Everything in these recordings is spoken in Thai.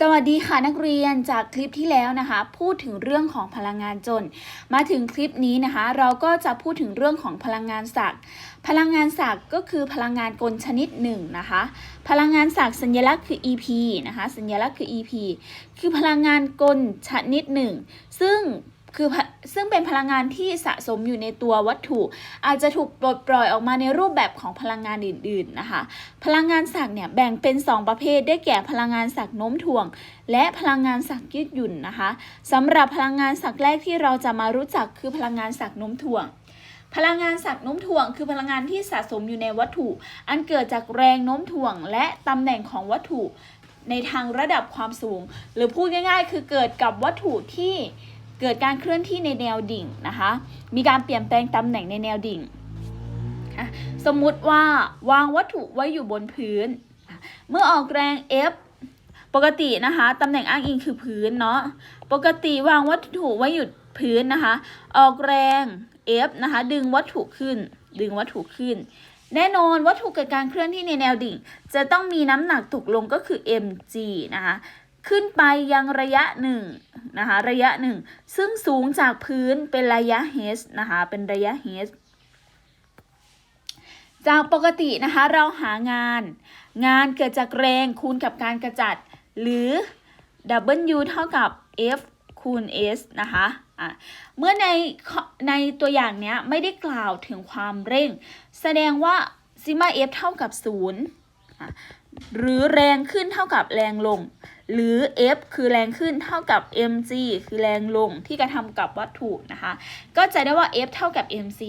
สวัสดีค่ะนักเรียนจากคลิปที่แล้วนะคะ พูดถึงเรื่องของพลังงานจน มาถึงคลิปนี้นะคะ เราก็จะพูดถึงเรื่องของพลังงานศักด์พลังงานศักด์ก็คือพลังงานกลชนิดหนึ่งนะคะ พลังงานศักด์สัญลักษณ์คือ EP นะคะ สัญลักษณ์คือ EP คือพลังงานกลชนิดหนึ่งซึ่ง คือซึ่งเป็นพลังงานที่สะสมอยู่ในตัววัตถุ อาจจะถูกปลดปล่อยออกมาในรูปแบบของพลังงานอื่น ๆนะคะ พลังงานศักย์เนี่ยแบ่งเป็น 2 ประเภทได้แก่พลังงานศักย์โน้มถ่วง และพลังงานศักย์ยืดหยุ่นนะคะสำหรับพลังงานศักย์แรกที่เราจะมารู้จักคือพลังงานศักย์โน้มถ่วงพลังงานศักย์โน้มถ่วง คือพลังงานที่สะสมอยู่ในวัตถุ อันเกิดจากแรงโน้มถ่วง และตำแหน่งของวัตถุ ในทางระดับความสูง หรือพูดง่าย ๆ คือเกิดกับวัตถุที่ เกิดการเคลื่อนที่ในแนวดิ่งนะคะ มีการเปลี่ยนแปลงตำแหน่งในแนวดิ่ง สมมุติว่าวางวัตถุไว้อยู่บนพื้น เมื่อออกแรง F ปกตินะคะตำแหน่งอ้างอิงคือพื้นเนาะ ปกติวางวัตถุไว้อยู่พื้นนะคะ ออกแรง F นะคะดึงวัตถุขึ้น ดึงวัตถุขึ้น แน่นอนวัตถุเกิดการเคลื่อนที่ในแนวดิ่ง จะต้องมีน้ำหนักตกลงก็คือ mg นะคะ ขึ้นไปยังระยะหนึ่งนะคะระยะหนึ่งซึ่งสูงจากพื้นเป็นระยะ h นะคะเป็นระยะ h จากปกตินะคะเราหางาน งานเกิดจากแรงคูณกับการกระจัด หรือ W เท่ากับ F คูณ S นะคะอะเมื่อในในตัวอย่างเนี้ยไม่ได้กล่าวถึงความเร่ง แสดงว่าซิมา F เท่ากับ 0 หรือแรงขึ้นเท่ากับแรงลง หรือ F คือแรงขึ้นเท่ากับ mg คือแรงลงที่กระทำกับวัตถุนะคะ ก็จะได้ว่า F เท่ากับ mc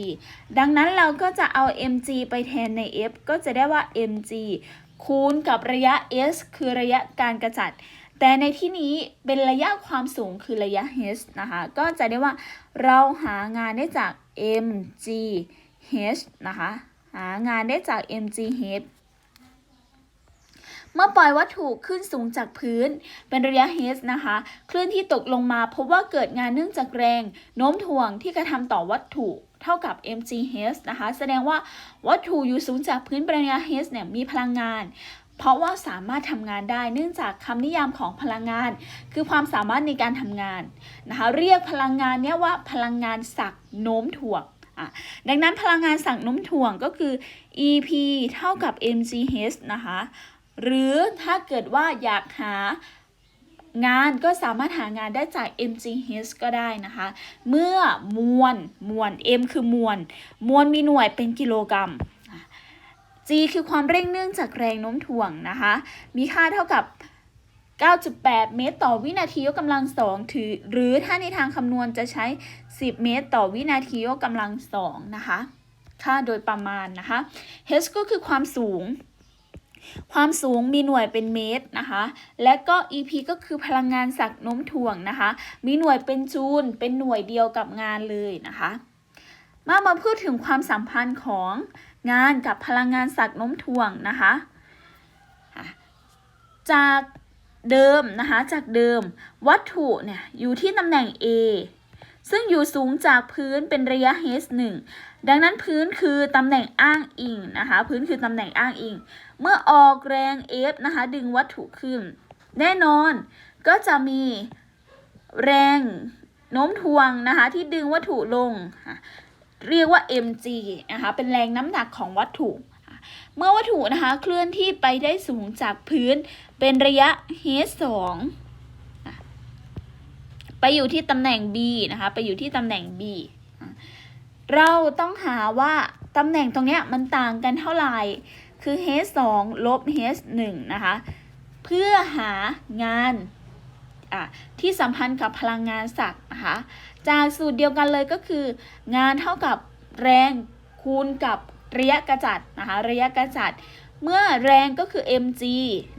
ดังนั้นเราก็จะเอา mg ไปแทนใน F ก็จะได้ว่า mg คูณกับระยะ s คือระยะการกระจัด แต่ในที่นี้เป็นระยะความสูงคือระยะ h นะคะ ก็จะได้ว่าเราหางานได้จาก mg h นะคะ หางานได้จาก mg h เมื่อปล่อยวัตถุขึ้นสูงจากพื้น เป็นระยะ h นะคะ คลื่นที่ตกลงมาพบว่าเกิดงานเนื่องจากแรงโน้มถ่วงที่กระทำต่อวัตถุเท่ากับ mgh นะคะ แสดงว่าวัตถุอยู่สูงจากพื้นเป็นระยะ h เนี่ยมีพลังงานเพราะว่าสามารถทำงานได้เนื่องจากคำนิยามของพลังงาน คือความสามารถในการทำงานนะคะเรียกพลังงานเนี้ยว่าพลังงานศักโน้มถ่วงอะดังนั้นพลังงานศักโน้มถ่วงก็คือ EP เท่ากับ mgh นะคะ หรือถ้าเกิดว่าอยากหางานก็สามารถหางานได้จาก mgh ก็ได้นะคะ เมื่อมวลมวล m คือมวล มวลมีหน่วยเป็นกิโลกรัม g คือความเร่งเนื่องจากแรงโน้มถ่วงนะคะ มีค่าเท่ากับ 9.8 เมตรต่อวินาทียกกำลังสองถือ หรือถ้าในทางคำนวณจะใช้ 10 เมตรต่อวินาทียกกำลังสองนะคะ ค่าโดยประมาณนะคะ h ก็คือความสูง ความสูงมีหน่วยเป็นเมตรนะคะ และก็ EP ก็คือพลังงานศักย์โน้มถ่วงนะคะ มีหน่วยเป็นจูล เป็นหน่วยเดียวกับงานเลยนะคะ มามาพูดถึงความสัมพันธ์ของงานกับพลังงานศักย์โน้มถ่วงนะคะอะจากเดิมนะคะ จากเดิมวัตถุเนี่ยอยู่ที่ตำแหน่ง A ซึ่งอยู่สูงจากพื้นเป็นระยะ h1 ดังนั้นพื้นคือตำแหน่งอ้างอิงนะคะ พื้นคือตำแหน่งอ้างอิง เมื่อออกแรง F นะคะ ดึงวัตถุขึ้น แน่นอนก็จะมีแรงโน้มถ่วงนะคะ ที่ดึงวัตถุลง เรียกว่า mg นะคะ เป็นแรงน้ำหนักของวัตถุ เมื่อวัตถุนะคะ เคลื่อนที่ไปได้สูงจากพื้นเป็นระยะ h2 อะ ไปอยู่ที่ตำแหน่ง b นะคะ ไปอยู่ที่ตำแหน่ง B เราต้องหาว่าตำแหน่งตรงเนี้ยมันต่างกันเท่าไหร่ คือ h2 ลบ h1 นะคะ เพื่อหางานที่สัมพันธ์กับพลังงานศักย์นะคะ จากสูตรเดียวกันเลยก็คือ งานเท่ากับแรงคูณกับระยะกระจัดนะคะ ระยะกระจัด เมื่อแรงก็คือ mg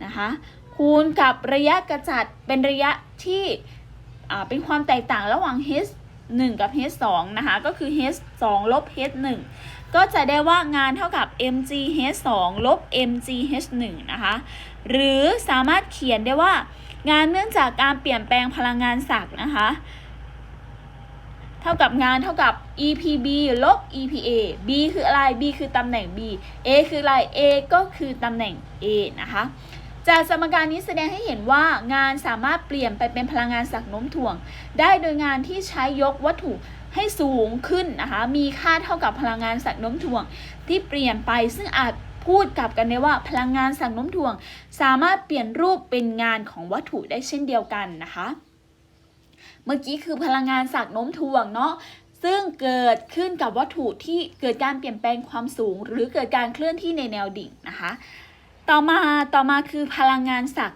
นะคะ คูณกับระยะกระจัดเป็นระยะที่ เป็นความแตกต่างระหว่าง h 1 กับ h 2นะคะ ก็คือ h 2ลบ h 1ก็จะได้ว่างานเท่ากับ mg h 2ลบ mg h 1นะคะ หรือสามารถเขียนได้ว่างานเนื่องจากการเปลี่ยนแปลงพลังงานศักย์นะคะ เท่ากับงานเท่ากับ EPB ลบ EPA B คืออะไร B คือตำแหน่ง B A คืออะไร A ก็คือตำแหน่ง A นะคะ จากสมการนี้แสดงให้เห็นว่างานสามารถเปลี่ยนไปเป็นพลังงานสักโน้มถ่วง ได้โดยงานที่ใช้ยกวัตถุให้สูงขึ้นนะคะมีค่าเท่ากับพลังงานสักโน้มถ่วง ที่เปลี่ยนไปซึ่งอาจพูดกลับกันได้ว่าพลังงานสักน้มถ่วง สามารถเปลี่ยนรูปเป็นงานของวัตถุได้เช่นเดียวกันนะคะ เมื่อกี้คือพลังงานสักน้มถ่วงเนาะซึ่งเกิดขึ้นกับวัตถุที่เกิดการเปลี่ยนแปลงความสูง หรือเกิดการเคลื่อนที่ในแนวดิ่งนะคะ ต่อมาต่อมาคือพลังงานสัก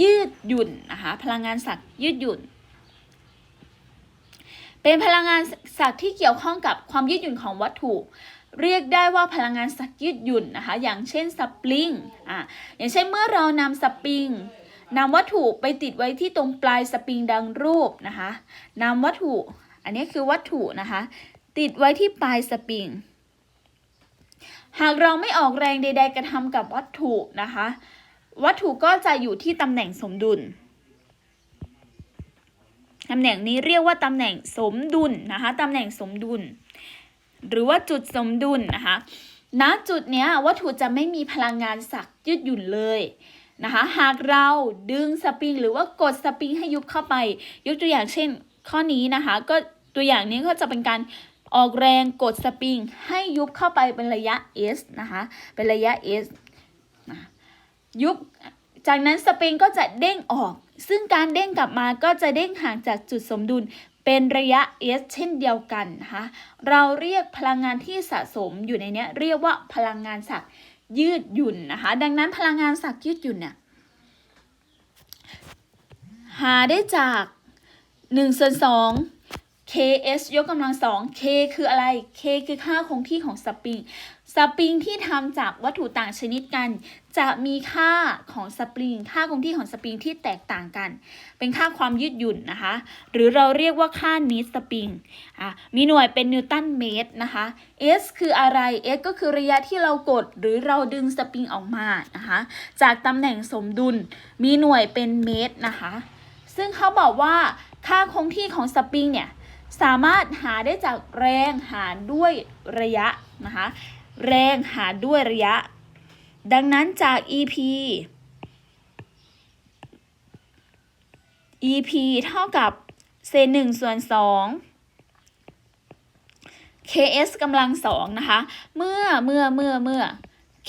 ยืดหยุ่นนะคะพลังงานสักยืดหยุ่น เป็นพลังงานสักที่เกี่ยวข้องกับความยืดหยุ่นของวัตถุ เรียกได้ว่าพลังงานสักยืดหยุ่นนะคะอย่างเช่นสปริงอะอย่างเช่นเมื่อเรานำสปริงนำวัตถุไปติดไว้ที่ตรงปลายสปริงดังรูปนะคะนำวัตถุ อันนี้คือวัตถุนะคะ ติดไว้ที่ปลายสปริง หากเราไม่ออกแรงใด ๆ กระทำกับวัตถุนะคะ วัตถุก็จะอยู่ที่ตำแหน่งสมดุลตำแหน่งนี้เรียกว่าตำแหน่งสมดุลนะคะตำแหน่งสมดุล หรือว่าจุดสมดุลนะคะณจุดเนี้ยวัตถุจะไม่มีพลังงานสักยืดหยุ่นเลยนะคะหากเราดึงสปริงหรือว่ากดสปริงให้ยุบเข้าไป ยกตัวอย่างเช่น ข้อนี้นะคะ ก็ตัวอย่างนี้ก็จะเป็นการ ออกแรงกดสปริงให้ยุบเข้าไปเป็นระยะ s นะคะ เป็นระยะ s นะยุบ จากนั้นสปริงก็จะเด้งออก ซึ่งการเด้งกลับมาก็จะเด้งห่างจากจุดสมดุลเป็นระยะ s เช่นเดียวกันนะคะ เราเรียกพลังงานที่สะสมอยู่ในเนี้ยเรียกว่าพลังงานสักยืดหยุ่นนะคะ ดังนั้นพลังงานสักยืดหยุ่นเนี่ยหาได้จาก1ส่วน2 ks ยกกำลังสอง k คืออะไร k คือค่าคงที่ของสปริง สปริงที่ทำจากวัตถุต่างชนิดกัน จะมีค่าของสปริง ค่าคงที่ของสปริงที่แตกต่างกัน เป็นค่าความยืดหยุ่นนะคะ หรือเราเรียกว่าค่านิสสปริงอะมีหน่วยเป็นนิวตันเมตรนะคะ s คืออะไร s ก็คือระยะที่เรากดหรือเราดึงสปริงออกมานะคะ จากตำแหน่งสมดุล มีหน่วยเป็นเมตรนะคะ ซึ่งเขาบอกว่าค่าคงที่ของสปริงเนี่ย สามารถหาได้จากแรงหารด้วยระยะนะคะแรงหารด้วยระยะ ดังนั้นจาก EP EP เท่ากับเศษหนึ่งส่วนสอง ks กำลังสองนะคะ เมื่อเมื่อเมื่อเมื่อ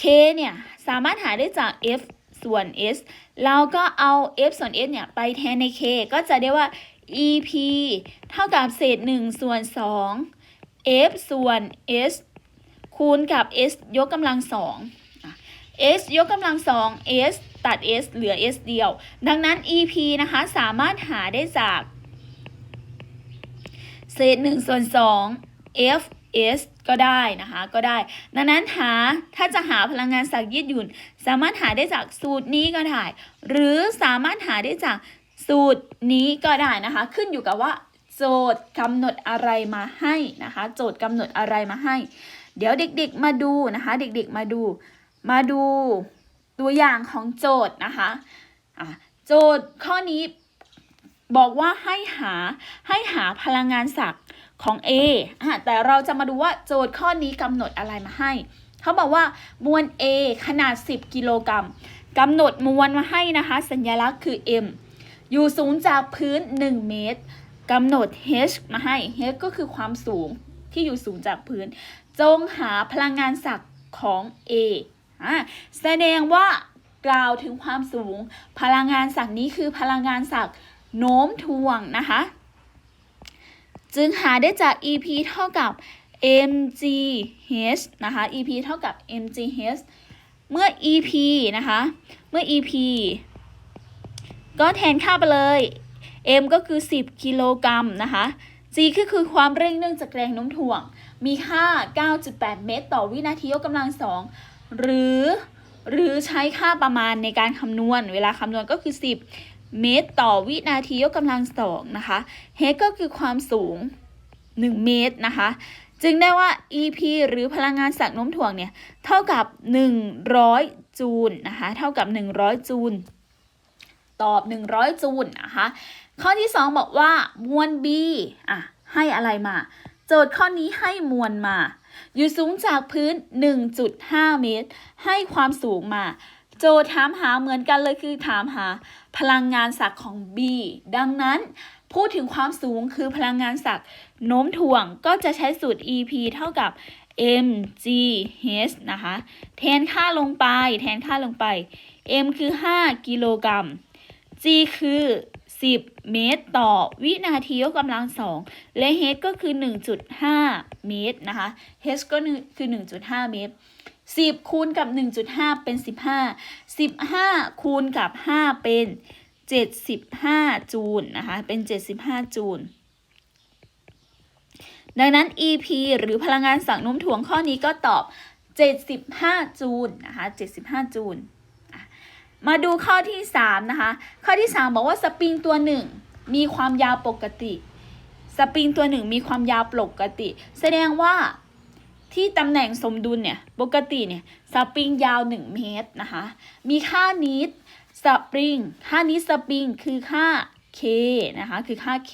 k เนี่ยสามารถหาได้จาก f ส่วน s เราก็เอา f ส่วน s เนี่ยไปแทนใน k ก็จะได้ว่า ep เท่ากับเศษ1ส่วน 2 f ส่วน s คูณกับ s ยกกำลังสอง s ยกกำลังสอง s ตัด s เหลือ s เดียว ดังนั้น ep นะคะ สามารถหาได้จาก เศษ1ส่วน 2 f s ก็ได้นะคะ ก็ได้ ดังนั้นหา ถ้าจะหาพลังงานสักยืดหยุ่น สามารถหาได้จากสูตรนี้ก็ได้ หรือสามารถหาได้จาก สูตรนี้ก็ได้นะคะ ขึ้นอยู่กับว่า โจทย์กำหนดอะไรมาให้นะคะ โจทย์กำหนดอะไรมาให้ เดี๋ยวเด็กๆมาดูนะคะ เด็กๆมาดู มาดูตัวอย่างของโจทย์นะคะะโจทย์ข้อนี้บอกว่าให้หาให้หาพลังงานศักย์ของ A อะแต่เราจะมาดูว่าโจทย์ข้อนี้กำหนดอะไรมาให้ เขาบอกว่ามวล A ขนาด 10 กิโลกรัมกำหนดมวลมาให้นะคะ สัญลักษณ์คือ M อยู่สูงจากพื้น 1 เมตรกำหนด h มาให้ h ก็คือความสูงที่อยู่สูงจากพื้น จงหาพลังงานศักย์ของ A อะแสดงว่ากล่าวถึงความสูง พลังงานศักย์นี้คือพลังงานศักย์โน้มถ่วงนะคะ จึงหาได้จาก EP เท่ากับ mgh นะคะ EP เท่ากับ mgh เมื่อ EP นะคะ เมื่อ EP ก็แทนค่าไปเลย m ก็คือ 10 กิโลกรัมนะคะ g ก็คือความเร่งเนื่องจากแรงโน้มถ่วง มีค่า 9.8 เมตร ต่อวินาทียกกำลังสองหรือหรือใช้ค่าประมาณในการคำนวณ เวลาคำนวณก็คือ 10 เมตร ต่อวินาทียกกำลังสองนะคะ h ก็คือความสูง 1 เมตรนะคะ จึงได้ว่า EP หรือพลังงานสักโน้มถ่วงเนี่ย เท่ากับ 100 จูลนะคะ เท่ากับ 100 จูล ตอบ 100 จูลนะคะ ข้อที่ 2 บอกว่ามวล B อะให้อะไรมา โจทย์ข้อนี้ให้มวลมา อยู่สูงจากพื้น 1.5 เมตร ให้ความสูงมา โจทย์ถามหาเหมือนกันเลยคือถามหา พลังงานศักย์ของ B ดังนั้นพูดถึงความสูงคือพลังงานศักย์โน้มถ่วงก็จะใช้สูตร EP เท่ากับ mgh นะคะ แทนค่าลงไป แทนค่าลงไป m คือ 5 กิโลกรัม g คือ 10 เมตรต่อวินาทียกกำลังสองและ h ก็คือ 1.5 เมตรนะคะ h ก็คือ 1.5 เมตร 10 คูณกับ 1.5 เป็น 15 15 คูณกับ 5 เป็น 75 จูลนะคะ เป็น 75 จูลดังนั้น EP หรือพลังงานสั่งน้มถ่วงข้อนี้ก็ตอบ 75 จูลนะคะ 75 จูล มาดูข้อที่ 3 นะคะ ข้อที่ 3 บอกว่าสปริงตัวหนึ่งมีความยาวปกติ สปริงตัวหนึ่งมีความยาวปกติ แสดงว่าที่ตำแหน่งสมดุลเนี่ยปกติเนี่ยสปริงยาว 1 เมตรนะคะมีค่านิดสปริงค่านิดสปริงคือค่า K นะคะคือค่า K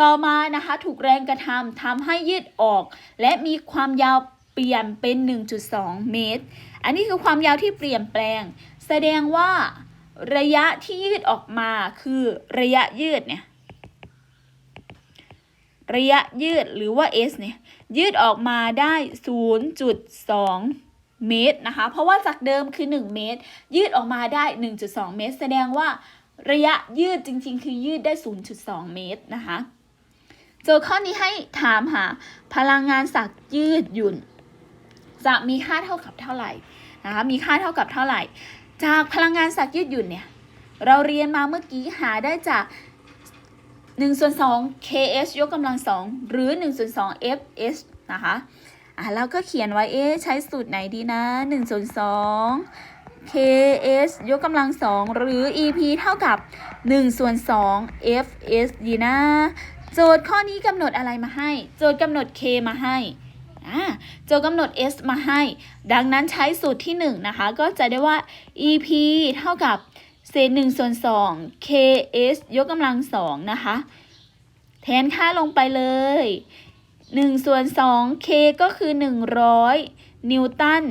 ต่อมานะคะถูกแรงกระทำทำให้ยืดออก และมีความยาวเปลี่ยนเป็น 1.2 เมตร อันนี้คือความยาวที่เปลี่ยนแปลง แสดงว่าระยะที่ยืดออกมาคือระยะยืดเนี่ยระยะยืดหรือว่า S เนี่ยยืดออกมาได้ 0.2 เมตรนะคะ เพราะว่าจากเดิมคือ 1 เมตร ยืดออกมาได้ 1.2 เมตร แสดงว่าระยะยืดจริงๆ คือยืดได้ 0.2 เมตรนะคะโจทย์ข้อนี้ให้ถามหาพลังงานสักยืดหยุ่น จะมีค่าเท่ากับเท่าไหร่นะคะมีค่าเท่ากับเท่าไหร่ จากพลังงานสักยืดหยุ่นเนี่ย เราเรียนมาเมื่อกี้หาได้จาก1ส่วน2 ks ยกกำลัง 2 หรือ1ส่วน2 fs นะคะอะแล้วก็เขียนไว้เอ๊ใช้สูตรไหนดีนะ1ส่วน2 ks ยกกำลัง 2 หรือ ep เท่ากับ1ส่วน2 fs ดีนะ โจทย์ข้อนี้กำหนดอะไรมาให้ โจทย์กำหนด k มาให้ อ่าโจทย์กำหนด s มาให้ ดังนั้นใช้สูตรที่1นะคะ ก็จะได้ว่า ep เท่ากับเศษ1ส่วน2 ks ยกกำลัง2นะคะ แทนค่าลงไปเลย 1 ส่วน 2 k ก็คือ 100 นิวตัน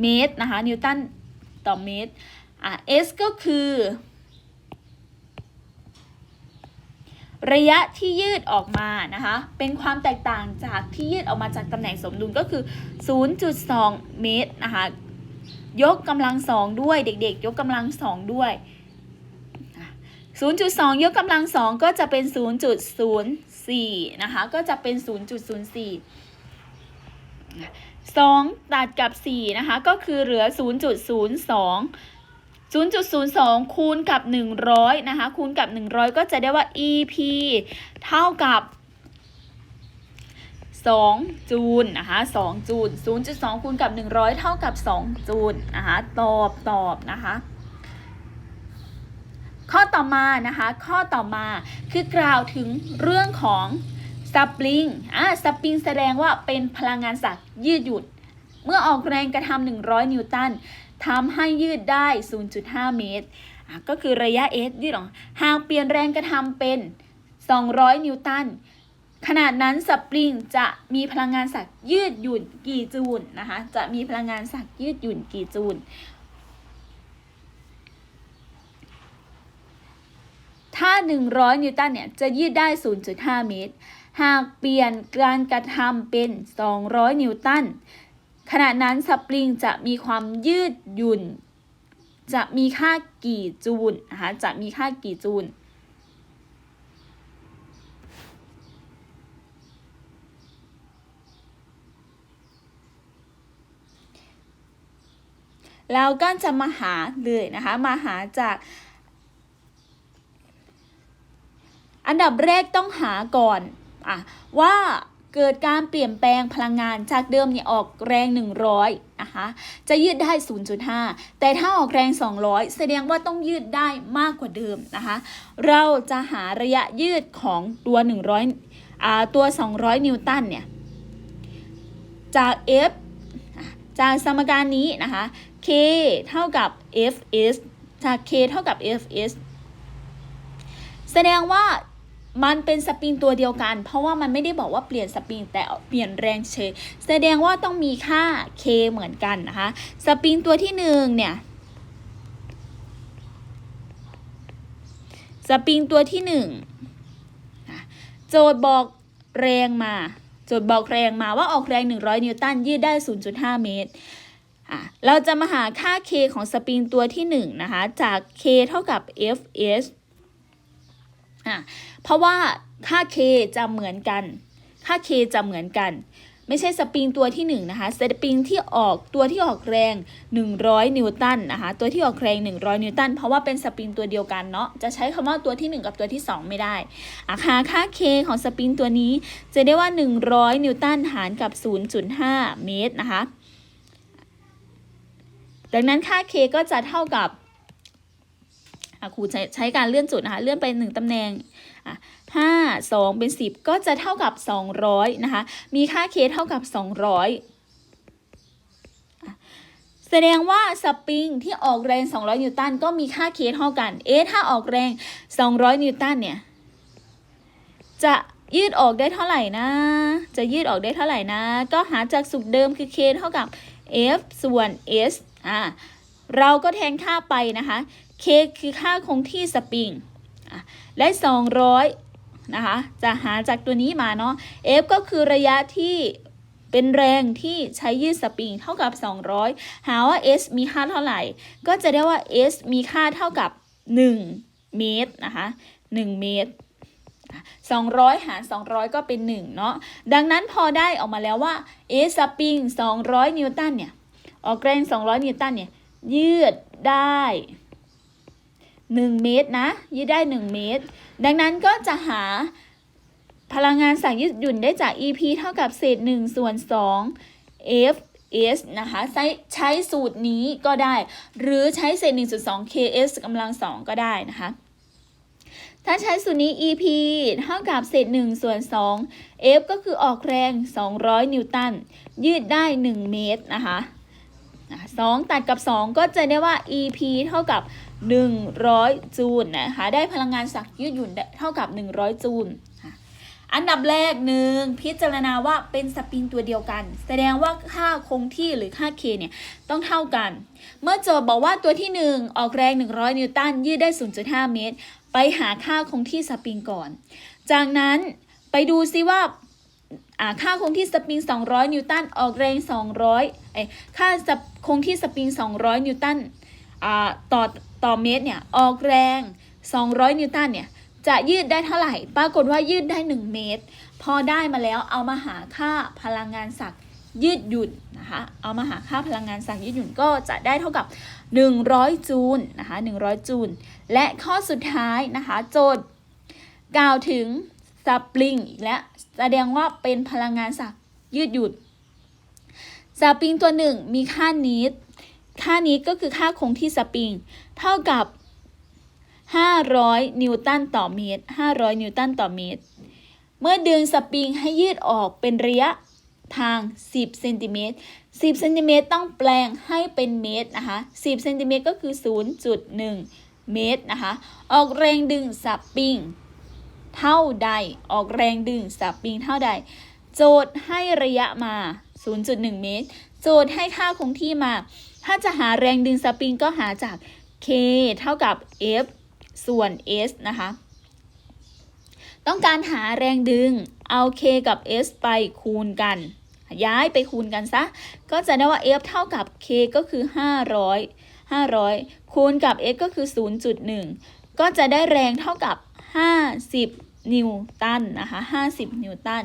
เมตรนะคะ นิวตันต่อเมตรอะ s ก็คือ ระยะที่ยืดออกมานะคะ เป็นความแตกต่างจากที่ยืดออกมาจากตำแหน่งสมดุลก็คือ 0.2 เมตรนะคะ ยกกำลังสองด้วยเด็กๆ ยกกำลังสองด้วย 0.2 ยกกำลังสองก็จะเป็น 0.04 นะคะ ก็จะเป็น 0.04 2 ตัดกับ 4 นะคะ ก็คือเหลือ 0.02 0.02 คูณกับ 100 นะคะ คูณกับ 100 ก็จะได้ว่า EP เท่ากับ 2 จูลนะคะ 2 จูล 0.2 คูณกับ 100 เท่ากับ 2 จูลนะคะ ตอบ ตอบนะคะ ข้อต่อมานะคะ ข้อต่อมาคือกล่าวถึงเรื่องของสปริง อ่า สปริงแสดงว่าเป็นพลังงานศักย์ยืดหยุ่น เมื่อออกแรงกระทำ100 นิวตัน ทำให้ยืดได้ 0.5 เมตร ก็คือระยะ s ยืดออกหากเปลี่ยนแรงกระทำเป็น 200 นิวตัน ขนาดนั้นสปริงจะมีพลังงานศักย์ยืดหยุ่นกี่จูลนะคะ จะมีพลังงานศักย์ยืดหยุ่นกี่จูล ถ้า 100 นิวตันเนี่ยจะยืดได้ 0.5 เมตร หากเปลี่ยนการกระทำเป็น 200 นิวตัน ขณะนั้นสปริงจะมีความยืดหยุ่น จะมีค่ากี่จูลนะคะจะมีค่ากี่จูลเราก็จะมาหาเลยนะคะ มาหาจาก อันดับแรกต้องหาก่อนอะว่า เกิดการเปลี่ยนแปลงพลังงานจากเดิมเนี่ยออกแรง 100นะคะจะยืดได้ 0.5 แต่ถ้าออกแรง 200 แสดงว่าต้องยืดได้มากกว่าเดิมนะคะเราจะหาระยะยืดของตัว 100อ่าตัว 200 นิวตันเนี่ยจาก F อะจากสมการนี้นะคะ K เท่ากับ Fs จาก K เท่ากับ Fs แสดงว่า มันเป็นสปริงตัวเดียวกัน เพราะว่ามันไม่ได้บอกว่าเปลี่ยนสปริงแต่เปลี่ยนแรงเฉยแสดงว่าต้องมีค่า k เหมือนกันนะคะสปริงตัวที่หนึ่งเนี่ยสปริงตัวที่หนึ่งโจทย์บอกแรงมาโจทย์บอกแรงมาว่าออกแรง 100 นิวตันยืดได้ 0.5 เมตรเราจะมาหาค่า k ของสปริงตัวที่1นะคะจาก k เท่ากับ fs อะเพราะว่าค่า k จะเหมือนกัน ค่า k จะเหมือนกัน ไม่ใช่สปริงตัวที่1นะคะสปริงที่ออกตัวที่ออกแรง 100 นิวตันนะคะตัวที่ออกแรง 100 นิวตันเพราะว่าเป็นสปริงตัวเดียวกันเนาะจะใช้คำว่าตัวที่ 1 กับตัวที่ 2 ไม่ได้อาคาค่า k ของสปริงตัวนี้จะได้ว่า 100 นิวตันหารกับ 0.5 เมตรนะคะดังนั้นค่า k ก็จะเท่ากับ ครูใช้ใช้การเลื่อนจุดนะคะ เลื่อนไป 1 ตำแหน่งอะห้าสองเป็น 10 ก็จะเท่ากับ 200 นะคะ มีค่า k เท่ากับ 200อะแสดงว่าสปริงที่ออกแรง 200 นิวตันก็มีค่า k เท่ากัน เอ๊ะถ้าออกแรง 200 นิวตันเนี่ย จะยืดออกได้เท่าไหร่นะ จะยืดออกได้เท่าไหร่นะ ก็หาจากสูตรเดิมคือ k เท่ากับ f ส่วน s อ่าเราก็แทนค่าไปนะคะ k คือค่าคงที่สปริงและ 200 นะคะ จะหาจากตัวนี้มาเนาะ f ก็คือระยะที่เป็นแรงที่ใช้ยืดสปริงเท่ากับ 200 หาว่า s มีค่าเท่าไหร่ ก็จะได้ว่า s มีค่าเท่ากับ 1 เมตรนะคะ1เมตร 200 หาร 200 ก็เป็น 1 เนาะ ดังนั้นพอได้ออกมาแล้วว่า s สปริง200 นิวตันเนี่ย ออกแรง 200 นิวตันเนี่ย ยืดได้ 1 เมตรนะยืดได้ 1 เมตร ดังนั้นก็จะหาพลังงานสั่งยืดหยุ่นได้จาก EP เท่ากับเศษ1ส่วน2 F S นะคะใช้ใช้สูตรนี้ก็ได้ หรือใช้เศษ1ส่วน2 KS กำลัง 2 ก็ได้นะคะ ถ้าใช้สูตรนี้ EP เท่ากับเศษ1ส่วน2 F ก็คือออกแรง 200 นิวตัน ยืดได้ 1 เมตรนะคะอะ2ตัดกับ 2 ก็จะได้ว่า EP เท่ากับ 100 จูลนะคะได้พลังงานสักยืดหยุ่นเท่ากับ 100 จูลอันดับแรกหนึ่งพิจารณาว่าเป็นสปริงตัวเดียวกัน แสดงว่าค่าคงที่หรือค่า K เนี่ยต้องเท่ากัน เมื่อโจทย์บอกว่าตัวที่ 1 ออกแรง 100 นิวตันยืดได้ 0.5 เมตร ไปหาค่าคงที่สปริงก่อน จากนั้นไปดูซิว่าค่าคงที่สปริง 200 นิวตันออกแรง 200เอ้ยค่าคงที่สปริง 200 นิวตันต่อ ต่อเมตรเนี่ยออกแรง 200 นิวตันเนี่ยจะยืดได้เท่าไหร่ ปรากฏว่ายืดได้ 1 เมตร พอได้มาแล้วเอามาหาค่าพลังงานสักยืดหยุ่นนะคะ เอามาหาค่าพลังงานสักยืดหยุ่นก็จะได้เท่ากับ 100 จูลนะคะ100 จูล และข้อสุดท้ายนะคะโจทย์กล่าวถึงสปริงอีกแล้วแสดงว่าเป็นพลังงานสักยืดหยุ่นสปริงตัวหนึ่งมีค่านิด ค่านิดก็คือค่าคงที่สปริง เท่ากับ 500 นิวตันต่อเมตร 500 นิวตันต่อเมตร เมื่อดึงสปริงให้ยืดออกเป็นระยะทาง 10 เซนติเมตร 10 เซนติเมตรต้องแปลงให้เป็นเมตรนะคะ 10 เซนติเมตรก็คือ 0.1 เมตรนะคะ ออกแรงดึงสปริงเท่าใด ออกแรงดึงสปริงเท่าใด โจทย์ให้ระยะมา 0.1 เมตร โจทย์ให้ค่าคงที่มา ถ้าจะหาแรงดึงสปริงก็หาจาก K เท่ากับ F ส่วน S นะคะ ต้องการหาแรงดึง เอา K กับ S ไปคูณกัน ย้ายไปคูณกันซะ ก็จะได้ว่า F เท่ากับ K ก็คือ 500 500 คูณกับ S ก็คือ 0.1 ก็จะได้แรงเท่ากับ 50 นิวตันนะคะ 50 นิวตัน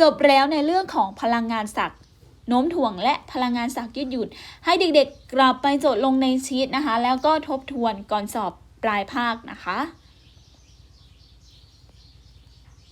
จบแล้วในเรื่องของพลังงานสักย์ โน้มถ่วงและพลังงานสักยืดหยุ่นให้เด็กๆกลับไปโจทย์ลงในชีตนะคะ แล้วก็ทบทวนก่อนสอบปลายภาคนะคะ